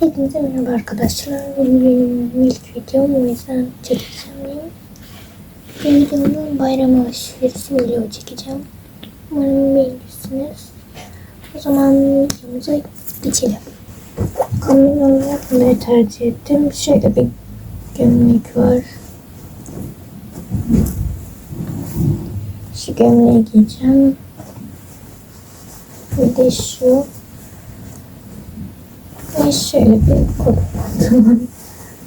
Hepinize merhaba arkadaşlar. Bu benim ilk videom o yüzden çekeceğim. Bu videonun bayram alışverişi video çekeceğim. Umarım beğenirsiniz. O zaman videomuza geçelim. Kombin olarak bunları tercih ettim. Şöyle bir gömlek var. Şu gömleği giyeceğim. Bir de şu. Ve şöyle bir kodum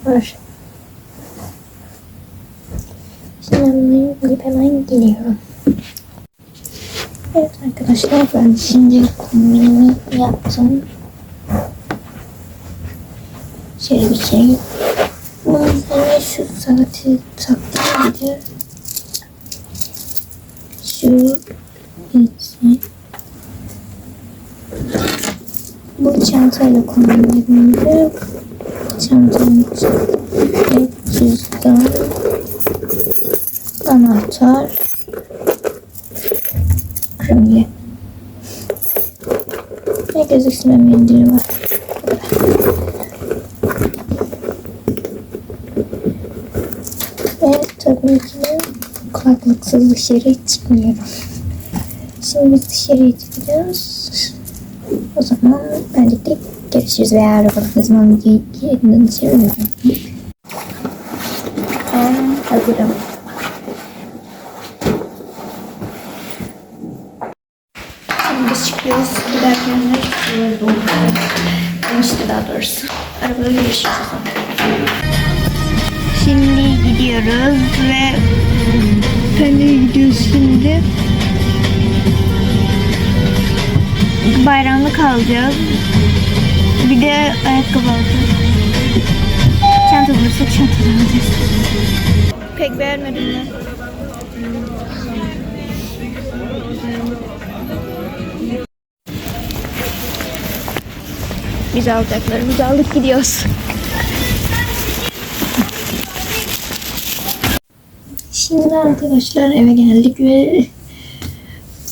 var. Şimdi hemen geliyorum. Evet arkadaşlar ben şimdi kombinimi yaptım. Şöyle bir şey. Bunun üzerine şu saati taktım bir de şu için bu çantayla kombinlerimde çantanın içinde cüzdan anahtar kremli ve gözüksüme mendili var. Ve tabii ki de kulaklıksız dışarı çıkmıyorum. Şimdi biz dışarıya çıkacağız. O zaman birlikte görüşürüz veya arabada zaman geldiğini dışarı Ben hazırım. Şimdi çıkıyoruz. Giderken de doğru. Demişti daha doğrusu. Arabada. Şimdi gidiyoruz ve nereye gidiyoruz şimdi? Bayramlık alacağız. Bir de ayakkabı alacağız. Çanta bulursak çanta alacağız. Pek beğenmedim ben. Biz alacaklarımızı aldık gidiyoruz. Şimdi arkadaşlar eve geldik ve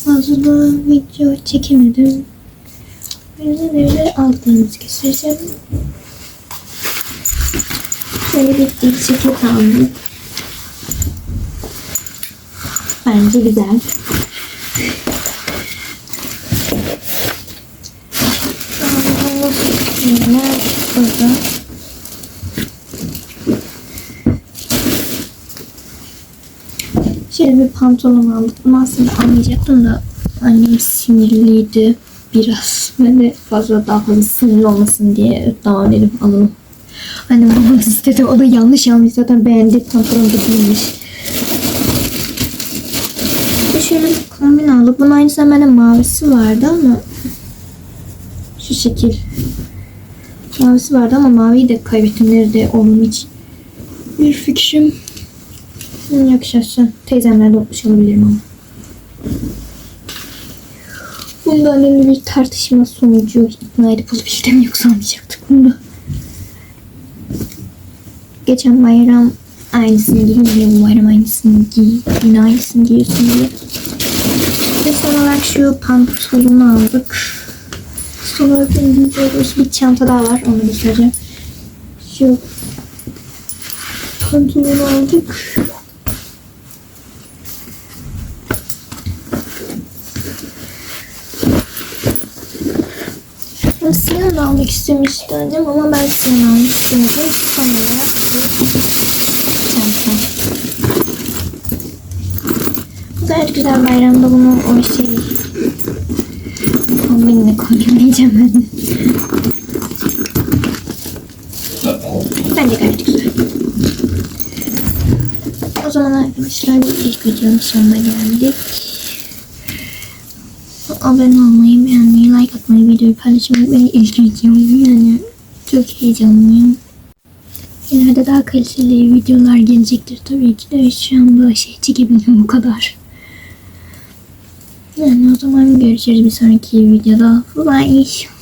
fazla video çekemedim. O yüzden öyle aldıklarımızı göstereceğim. Şöyle bir dil ceket aldık. Bence güzel. Sonra burada. Şöyle bir pantolon aldık. Bunu aslında almayacaktım da annem sinirliydi biraz. Ben de fazla daha fazla sinirli olmasın diye daha dedim alalım. Annem babam istedi. O da yanlış almış. Zaten beğendi. Pantolon da giymiş. Bir şöyle bir kombin aldık. Bunun aynısından bende mavisi vardı ama şu şekil. Mavisi vardı ama maviyi de kaybettim. Nerede onun için. Bir fikrim yok şahsen. Teyzemlerle unutmuş olabilirim ama. Bunda önemli bir tartışma sonucu ikna edip olabildim yoksa almayacaktık bunu. Geçen bayram aynısını giyin diye bu bayram aynısını giy. Yine aynısını giyiyorsun diye. Ve son olarak şu pantolonu aldık. Son olarak. Bir çanta daha var. Onu göstereceğim. Şu pantolonu aldık. Ben siyah almak istemiştim ama ben siyah almak istemedim. Son olarak çanta. Gayet güzel bayramda bunu o şey kombinle kombinleyeceğim ben de. Bence gayet güzel. O zaman arkadaşlar ilk videonun sonuna geldik abone olmayı, beğenmeyi, like atmayı, videoyu paylaşmayı ilk videom yani çok heyecanlıyım. İleride daha kaliteli videolar gelecektir tabii ki de şu anda şey çekebilirim bu kadar. Yani o zaman görüşürüz bir sonraki videoda. Bye.